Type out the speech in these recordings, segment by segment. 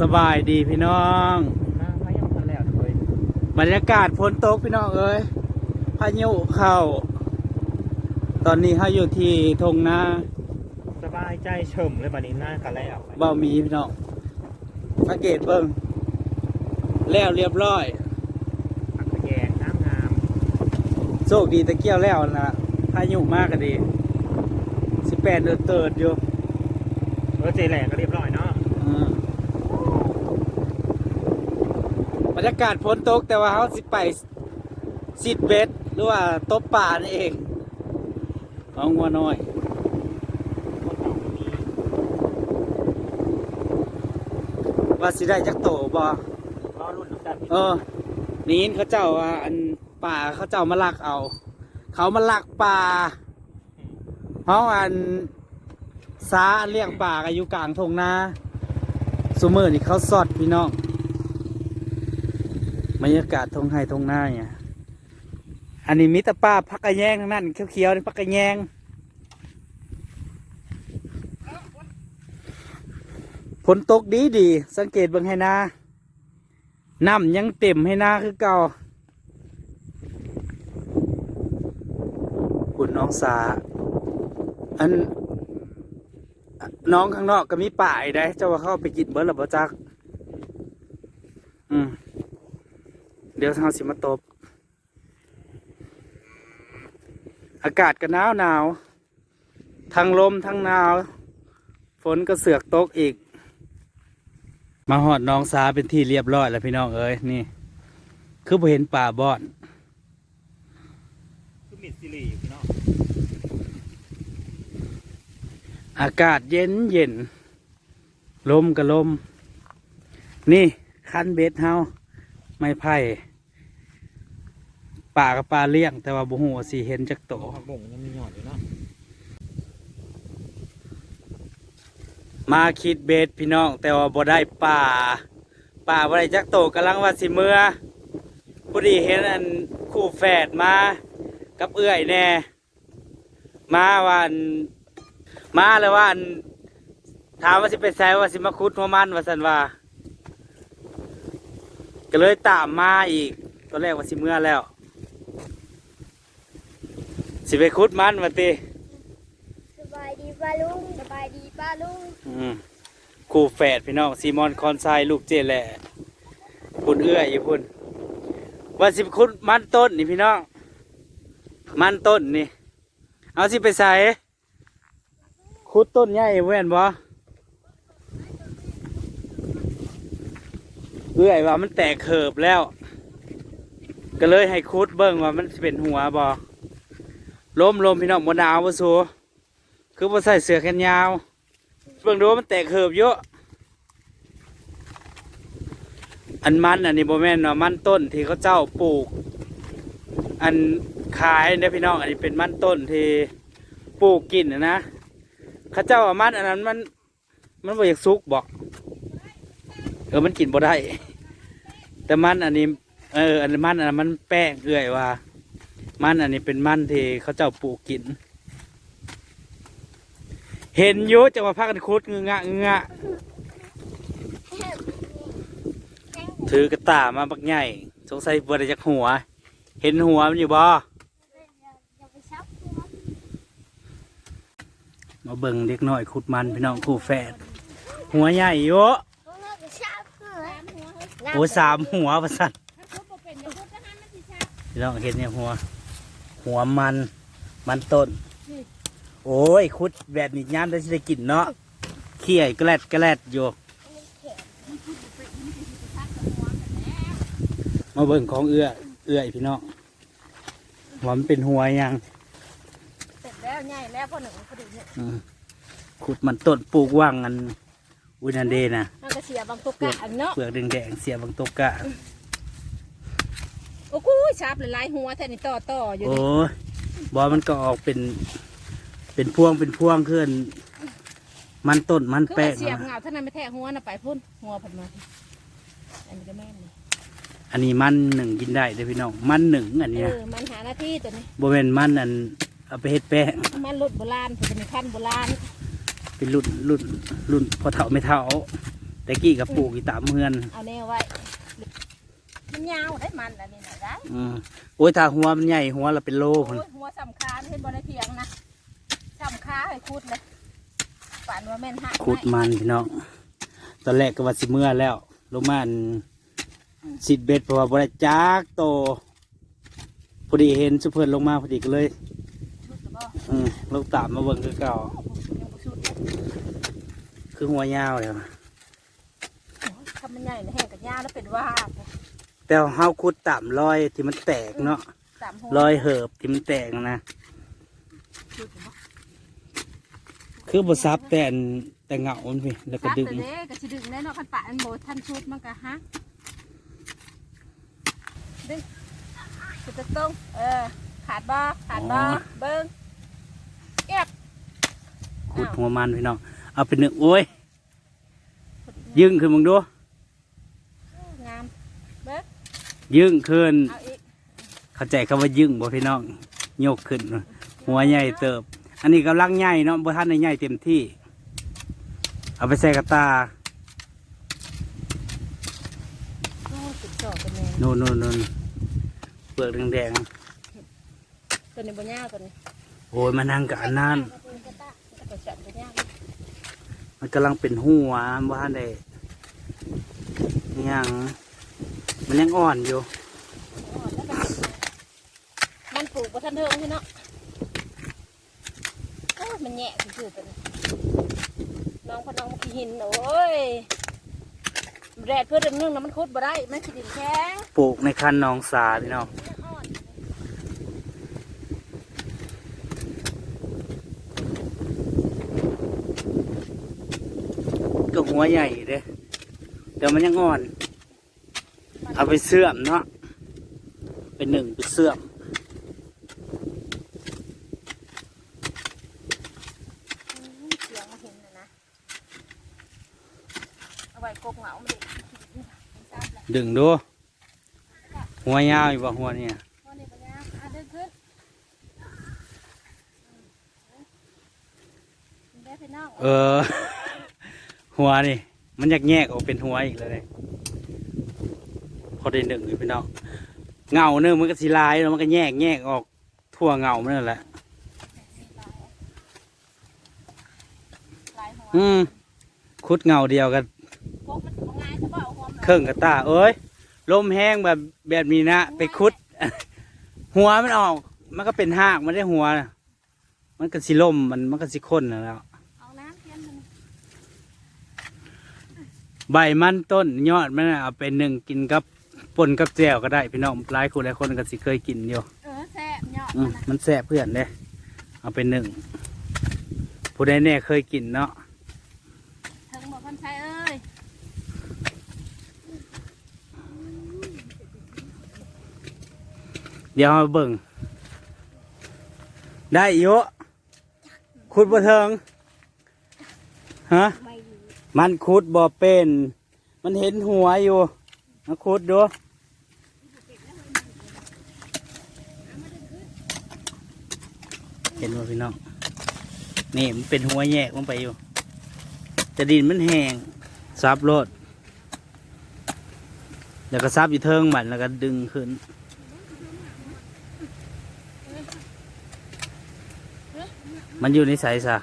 สบายดีพี่น้องน้ำไม่ยังทันแล้วเลยบรรยากาศฝนตกพี่น้องเอ้ยพายุเข้า ตอนนี้เขาอยู่ที่ทงนาสบายใจเฉมเลยบัดนี้หน้ากันแล้วเบ้าหมีพี่น้องสังเกตเบิ้งแล้วเรียบร้อยผักกระแยงน้ำงามโชคดีตะเกียวแล้วนะพายุมากก็ดีสิแปดเดือนเติร์ดอยู่เออเจแหลกก็เรียบร้อยเนาะ อืมบ รยากาศฝนตกแต่ว่าเขาสิไปสิดเบ็ดหรือว่าตบป่านี่เองเอางัวน้อยว่าสิได้จักโตบ่อรุ่นเออนี่เขาเจ้าว่าอันป่าเขาเจ้ามาลักเอา เขามาลักป่าเพราะอันสาเลี้ยงป่าก็อยู่กลางทงนาซูเมอร์นี่เขาสอดพี่น้อง บรรยากาศทงไห้ทงหน้าเนี่ยอันนี้มิตรป้าพักกระแยงทั้งนั้นเขียวๆนี่พักกระแยงฝนตกดีดี สังเกตเบิ่งให้นาน้ำยังเต็มให้หน้าคือเก่าคุณน้องสา อัน น้องข้างนอกก็มีป่ายได้ เจ้าว่าเข้าไปกินเบิร์ดหรือเปล่าจัก อืม เดี๋ยวเราสิมาตบ อากาศก็หนาวหนาวทั้งลมทั้งหนาว ฝนก็เสือกตกอีก มาหอดน้องสาเป็นที่เรียบร้อยแล้วพี่น้องเอ้ยนี่ คือพอเห็นป่าบอนคือมิดซิลีอยู่พี่น้องอากาศเย็นเย็นลมกับลม นี่คันเบ็ดเฮา ไม่ไผ่ป่ากับปลาเลี้ยง แต่ว่าบุหัวาสีเห็นจักโตโอ้ผักบุ้งยังมีหยอดอยู่เนาะมาคิดเบ็ดพี่น้อง แต่ว่าบ่ได้ป่า ป่าบ่ได้จักโตกำลังว่าสิเมื่อพอดีเห็นอันคู่แฝดมา กับเอื้อยแน่มาวันมาแล้วว่าอันถามว่าสิไปแซวว่าสิมาคุดหัวมันว่าสันว่า ก็เลยตามมาอีก ตอนแรกว่าสิเมื่อแล้ว สิไปคุดมันมาติสบายดีป้าลุงสบายดีป้าลุงอืมคู่แฝดพี่น้องซีมอนคอนไซลูกเจแหละพุ่นเอื้อยอยู่พุ่นว่าสิไปคุดมันต้นนี่พี่น้องมันต้นนี่ เอาสิไปใส่คุดต้นใหญ่แว่นบ่ เอื้อยว่ามันแตกเขิบแล้ว ก็เลยให้คุดเบิ่งว่ามันเป็นหัวบ่ล้มลมพี่น้องบนดาวบ่สูคือบ่ใส่เสื้อแขนยาว เบิ่งดูว่ามันแตกเขิบเยอะ อันมันอันนี้บ่แม่นว่ามันต้นที่เขาเจ้าปลูก อันขายเนี่ยพี่น้องอันนี้เป็นมันต้นที่ปลูกกินนะนะเขาเจ้าว่ามันอันนั้นมัน มันบ่อยากสุกบอก ออมันกินบ่ได้ แต่มันอันนี้ เออ อันมันอันนั้มันแป้งเอื่อยว่า มันอันนี้เป็นมันที่เขาเจ้าปลูกกิน เห็นอยุจะมาพักกันคุดงึงะเงงะถือกระต่ามาบักใหญ่สงสัยเบิดจากหัว เห็นหัวมันอยู่บ่มาเบิ่งเด็กน้อยขุดมันพี่น้องคู่แฝดหัวใหญ่เยอะ โอ้สามหัวประสันพี่น้องเห็นเนี่ยหัว หัวมัน มันต้น โอ้ยขุดแบบนี้ย่ามได้สิได้กินเนาะเขี้ยกระแลดกระแลดอยู่มาเบิ่งของเอื้อ เอื้อยพี่น้องว่ามันเป็นหัวยังเสร็จแล้วใหญ่แล้วพอหนึ่งพอดีเนี่ยอืมขุดมันต้นปลูกว่างอันอุนันเดนะมัน ก็เสียบางตกกะอันเนาะเปลือกแดงๆเสียบางตกกะโอ้โหชับหลายหัวแท่นี่ต่อต่ออยู่โอ้นี่ยบอมันก็ออกเป็น เป็นพวงเป็นพวงขึ้น มันต้นมันคือแป้งว่าเสียบนะเงาเท่านั้นไม่แทะหัวน่ะไปพุ่นหัวผัดมาอันนี้ก็แม่นอันนี้มันหนึ่งกินได้เด้อพี่น้องมันหนึ่งอันเนี้ยอมันหาหน้าที่ตัวนี้โบเวนมันอันเอาไปเฮ็ดแป้งมันรุ่นโบราณผมจะมีขั้นโบราณเป็นรุ่นรุ่นรุ่นพอเท่าไม่เท่า แต่กี้กับปลูกอีตามเฮือนเอาแนวไว้ มันยาวได้มันอันนี้น่ะได้อืมโอ้ยถ้าหัวมันใหญ่หัวเราเป็นโลโอ้พุ่นยหัวสำคัญเห็นบ่ได้เถียงนะสำคัญให้คุดเลยฝันว่าแม่นหักขุดมันพี่น้องตอนแรกก็ว่าสิเมื่อแล้วลงมาอันสิดเบ็ดเพราะว่าบริจักโตพอดีเห็นสุเพิ่นลงมาพอดีก็เลย ชุดหรือเปล่าอืมลงตามมาเบิ่งคือเก่าโอ้โหยังบ่ชุดเลยคือหัวยาวเลยว่ะโอ้ยทำ มันใหญ่นะแห้งกับยาวแล้วเป็นว่าบแต่เฮาขุดตามรอยที่มันแตกเนาะสามหัวรอยเหิบที่มันแตกนะชุดหรือเปล่าคือบ่ซับแต่อันแต่เหงามันพี่แล้วก็ซับดึงแต่เด้ก็สิดึงแน่เนอนคันปะอันโบทันชุดมันก็ฮะดึงจุดตรงเออขาดบ่ขาดบ่เบิ้งเก็บขุดหัวมันพี่น้องเอาเป็นหนึ่งโอ้ย ยึงขึ้นมึงดู งามเบิ้ง ยึงขึ้น เอาอีกเข้าใจคำว่ายึงบ่พี่น้องยกขึ้น หัวใหญ่เติบ อันนี้กำลังใหญ่เนาะบ่ทันได้ใหญ่เต็มที่ เอาไปใส่กระตาโอ้ติดจอบเป็นแมงโน่นโน่นโน่นเปลือกแดงตัวนี้บนยาวตัวนี้ๆโอ้ยมานั่งกับอันนั้นตัวจับบนยาวมันกำลังเป็นหัวบ่ทันได้ยัง มันยังอ่อนอยู่อ่อนแล้วมันมันปลูกบนทันเทิงพี่เนาะโอ้ยมันแย่คือๆตัวนี้น้องพอน้องขี้หินโอ้ยแดดเพื่อเดินนึ่งนะมันคุดบ่ได้ มันสิดินแข็งปลูกในคันหนองสาพี่น้องมันอ่อนก็หัวใหญ่เด้แต่มันยังอ่อน เอาไปเสื่อมเนาะเป็นหนึ่งไปเสื่อมอืมเสียงมาเห็นนะนะเอาไว้กบเหงามันดิมันทราบแล้วดึงดูหัวยาวอยู่บ่หัวเนี่ยว่านี่ปัญญาอะเดินขึ้นอืมได้พี่น้องเออ หัวนี่ มันอยากแยกออกเป็นหัวอีกเลยพ อได้หนึ่งอยู่พี่น้องเงาเนื้อะมันก็สีลายแล้วมันก็แยกแยกออกทั่วเงามันนั่นแหละลายหัวอืมคุดเงาเดียวกันกบมันเอาง่ายจะบ่เอาหัวมันเครื่องกระตาเอ้ยลมแห้งแบบแบบนี้นะไปคุด หัวมันออก มันก็เป็นหากมันได้หัวน่ะมันก็สิล่มมันมันก็สิข้นน่ะแล้วเอาน้ำเทียนมันใบมันต้นยอดมันน่ะเอาไปหนึ่งกินกับ ปนกับแจ่วก็ได้พี่น้องหลายคนหลายคนก็สิเคยกินอยู่เออแซ่บยอดอืมัมนนะมันแซ่บเพื่อนเด้เอาไปหนึ่งผู้ใดแน่เคยกินเนาะถึงบอกคนใช้เอ้ยเดี๋ยวมาเบิ่งได้เยอะขุดบ่เทิงฮะไม่รู้มันขุดบ่เป็น มันเห็นหัวอยู่มาขุดดู ห็นว่าพี่น้องนี่มันเป็นหัวแยกลงไปอยู่ แต่ดินมันแห้งซับโลดแล้วก็ซับอยู่เทิงมันแล้วก็ดึงขึ้นมันอยู่ในสายซะ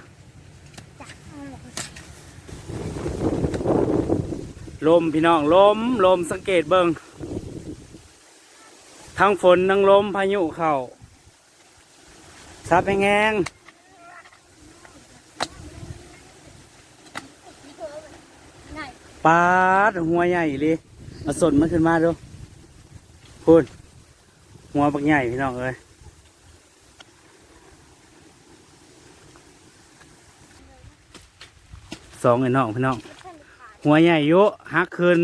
ลมพี่น้องลมลมสังเกตเบิงทั้งฝนทั้งลมพายุเข้า ซับแห้งง่ายๆปาดหัวใหญ่เลยเอาสนมันขึ้นมาดูพูดหัวบักใหญ่พี่น้องเอ้ยสองไอ้น้องพี่น้อง หัวใหญ่อยุฮักคืน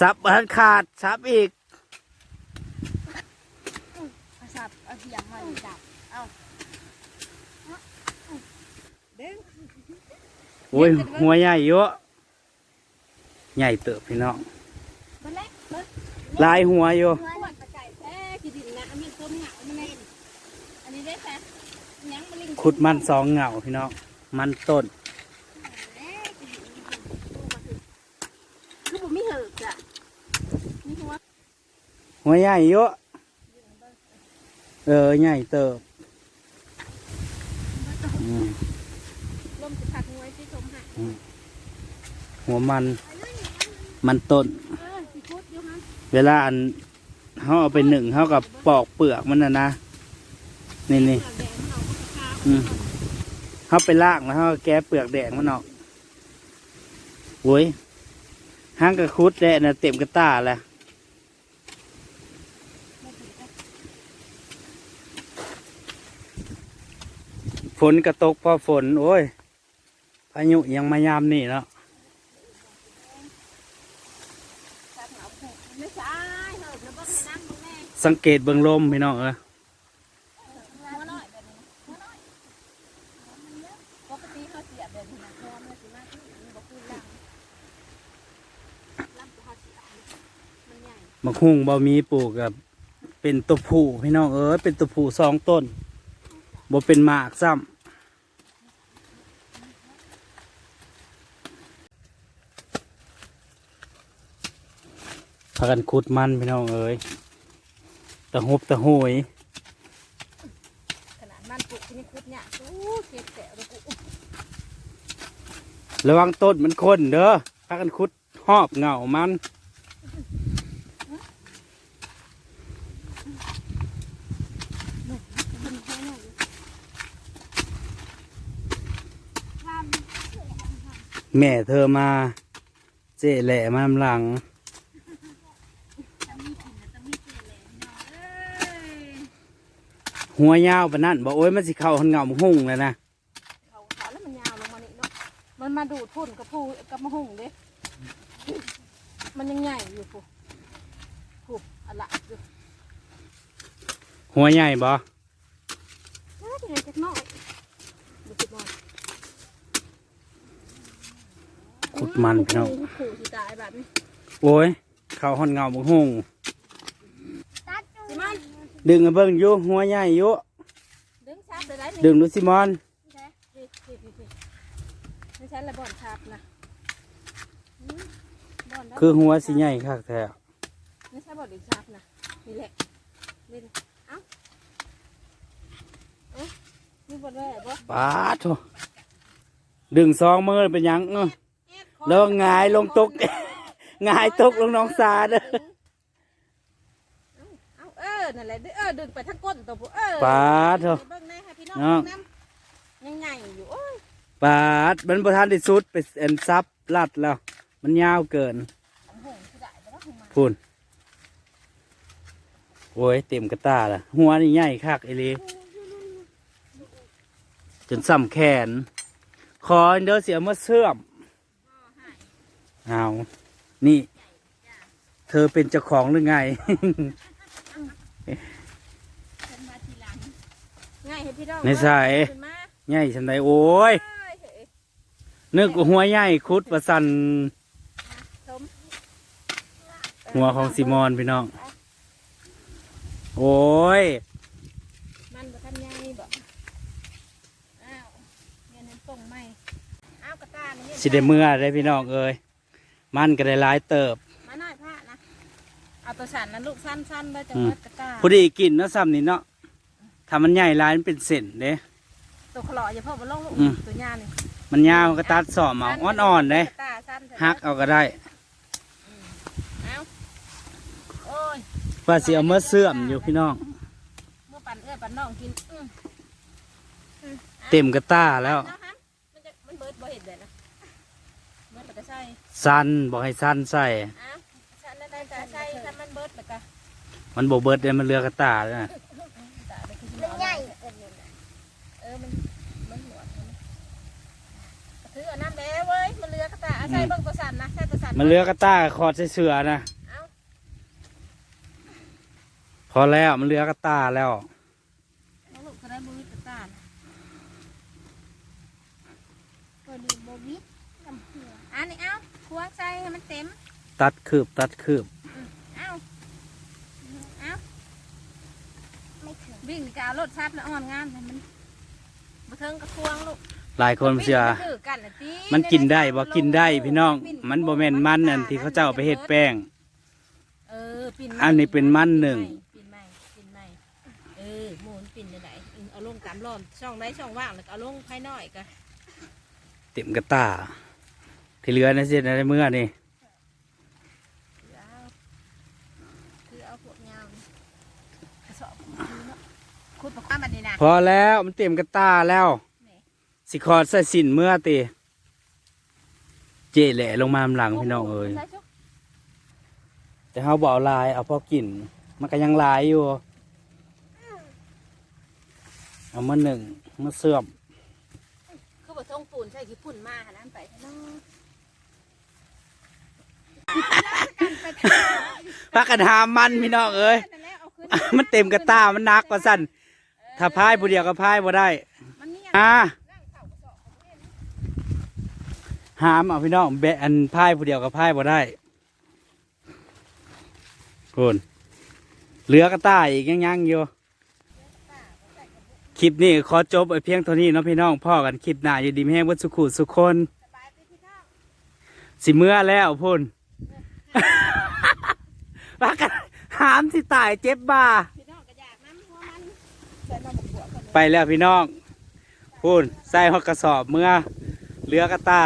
ซับอันขาดซับอีก เอาสับเอาเสียงมาจับเอาเด้ง โอ้ยหัวใหญ่อยุใหญ่เติบพี่น้องมาเล็กมาลายหัวอยู่หัวมันตะไก่แท้ขี้ดินนะอันนี้ต้มเหงามันเองอันนี้ได้แท้ยังมาลิงขุดมันสองเหงาพี่น้องเมันต้นคือผมไม่เหิกจ้ะนี่หัวหัวใหญ่เยอะเออใหญ่เติบอืม ลมจะผักงวยที่ชม หัวมัน มันต้น เวลาอันเขาเอาไปหนึ่งเขากับปอกเปลือกมันนะนะ นี่นี่เขาไปลางแล้วเขาแก้เปลือกแดงมันออกโว้ยห้างกระคุดแดนะเต็มกระตาแหละฝนกระตกพอฝน โอ้ย พายุยังไม่ยามนี่แล้วสังเกตเบื้องลมพี่น้องเออมะฮุ่งเบามีปลูกกับเป็นตัวผู้พี่น้องเออเป็นตัวผู้สองต้นบ่เป็นหมากซ้ำ พากันขุดมันพี่น้องเอ้ยตะหุบตะโหยขนาดมันปลูกที่นี่คุดเนี่ยโอ้เก็บแต่เลยกูระวังต้นมันคนเด้อพากันขุดหอบเหงามันแม่เธอมา เจ๊แหล่มาหลัง หัวยาวปานนั่นบอกโอ้ยมันสิเข้าหันเหงาหุ่งเลยนะเขาขาแล้วมันยาวลงมานี่เนาะ มันมาดูดพุ่นกับผู้กับมะฮุ่งเด้มันยังใหญ่อยู่ผู้ผู้อะไรอยู่หัวใหญ่บ่เอ้ยยังไงจักหน้อยดูสิบอลขุดมันพี่น้องขู่สิตายแบบนี้โอ้ยเข้าหันเหงาหุ่งสิมัน ดึงเอาเบิ่งอยู่หัวใหญ่อยู่ดึงชับเลยได้นี่ดึงดูสิมอนใช่นี่นี่นี่นี่ไม่ใช่ละบอนชับนะอืมบอนได้คือหัวสิใหญ่คักแท้ไม่ใช่บอนดึงชับนะนี่แหละนี่เอ้าเอ้านี่บอนแร่บ่ปาดโถดึงซองมือเป็นหยังเออแล้วหงายลงตกหงายตกลงน้องสาเด้อเอาเออนั่นแหละเออดึงไปทั้งก้นตัวผู้เออปาดโถเบิ่งแน่ให้พี่น้องน้องน้ำยังใหญ่อยู่โอ้ยปาดมันประทานที่สุดไปเอ็นซับลัดแล้ว มันยาวเกินของหงคือได้แต่ว่าหงมาพูนโอ้ยเต็มกระตาละหัวนี่ใหญ่คักไอหลีจนซ้ำแขน คอเดี๋ยวเสียมาเสื่อมเอานี่ เธอเป็นเจ้าของหรือไง ฉันมาทีหลัง ง่ายให้พี่น้องในสาย ขึ้นมาใหญ่สันใดโอ้ย เอ้ยเฮ้ยนึกว่าหัวใหญ่คุดประสันชมหัวของซิมอนพี่น้อง โอ้ย มันบ่ทันใหญ่บ่อ้าวเงินนั้นตรงไหมอ้าวกระตานี่สิได้เมื่อได้พี่น้องเอ้ยมันก็ได้หลายเติบ มาหน่อยพระนะเอาตัวสันนั้นลูกสั้นๆเลยจังอืมหวัดกระตาพอดีกินเนาะซ้ำนี่เนาะ ถ้ามันใหญ่หลายมันเป็นเส้นเด้ ตัวขลออย่าเพิ่มมาลงลูกอืม ตัวยานี่มันยาวมันก็ตัดสอมเอาอ่อนๆเด้กระตาสั้นเถอะหักเอาก็ได้เอาโอ้ยว่าสิเอาเมื่อเสื่อมอยู่พี่น้อง เมื่อปั่นเอื้อปั่นน้องกินอืมเต็มกระต้าแล้วเอาฮะมันจะมันเบิดบ่เห็นเลยนะเบิดแล้วก็ใส่สั้นบอกให้สั้นใส่อ้าวฉันนั่นได้แต่ใส่ถ้ามันเบิดแล้วก็มันโบเบิดเลยมันเรือกระต้าแล้วนะ ตาไปคือมันใหญ่เออมันมันหนวดมันถือเอาน้ำแล้วเว้ยมันเรือกระตาเอา ใส่เบิ่งตัวสันนะใส่ตัวสันมันเรือกระต้าคอดใส่เสือนะเอาพอแล้วมันเรือกระต้าแล้วเอาลูกเขาได้บุ้ยกระตานะพอดีโบวิดลำเผืออันนี้เอาควงใส่ให้มันเต็ม ตัดคืบตัดคืบเอาเอาไม่ถึงวิ่งนี่ก็เอารถชับแล้วอ่อนงามให้มันมาเทิงกระควงลูก หลายคนเชื่อถือกันน่ะติมันกินได้บ่กินได้พี่น้อง มันบ่แม่นมันอันที่เขาเจ้าเอาไปเฮ็ดแป้งเออปิ่นอันนี้เป็นมันหนึ่งปิ่นใหม่ปิ่นใหม่เออหมูนปิ่นได้ไหนเอาลงตามรอบช่องได้ช่องว่างแล้วก็เอาลงภายน้อยก็เต็มกระตาที่เหลือนะสิในเมื่อนี่คือเอาคือเอาพวกยาวนี่กระสอบคุดปากกาบันนี้นะพอแล้วมันเต็มกระตาแล้ว สิคอดใส่สินเมื่อตีเจแหละลงมาหลังพี่น้องเอ้ยได้ชุกแต่เขาบอกเอาลายเอาพอกิน มันก็ยังลายอยู่ เอามาหนึ่งมาเสื่อมคือบ่ทงปูนใช่กี่ปุ่นมาหาน้ำไปข้างนอกพักกันหามมันพี่น้องเอ้ยนั่นแหละเอาขึ้นมันเต็มกระตามันหนักกว่าสั่นถ้าพายผู้เดียวก็พายบ่ได้มันมีอย่าง อ่า ร่างเข่ากระสอบของเล่น หามเอาพี่น้องแบะอันพายผู้เดียวก็พายบ่ได้คุณเหลือกระต่ายอีกยังยังอยู่คลิปนี้ขอจบไว้เพียงเท่านี้เนาะพี่น้องพ่อกันคลิปหน้าอยู่ดีแห้งวัดสุขุสุคนสีเมื่อแล้วพุ่นว่ากันหามสิตายเจ็บบ่าไปแล้วพี่น้องพุ่นใส่หอกกระสอบเมื่อเหลือกระตา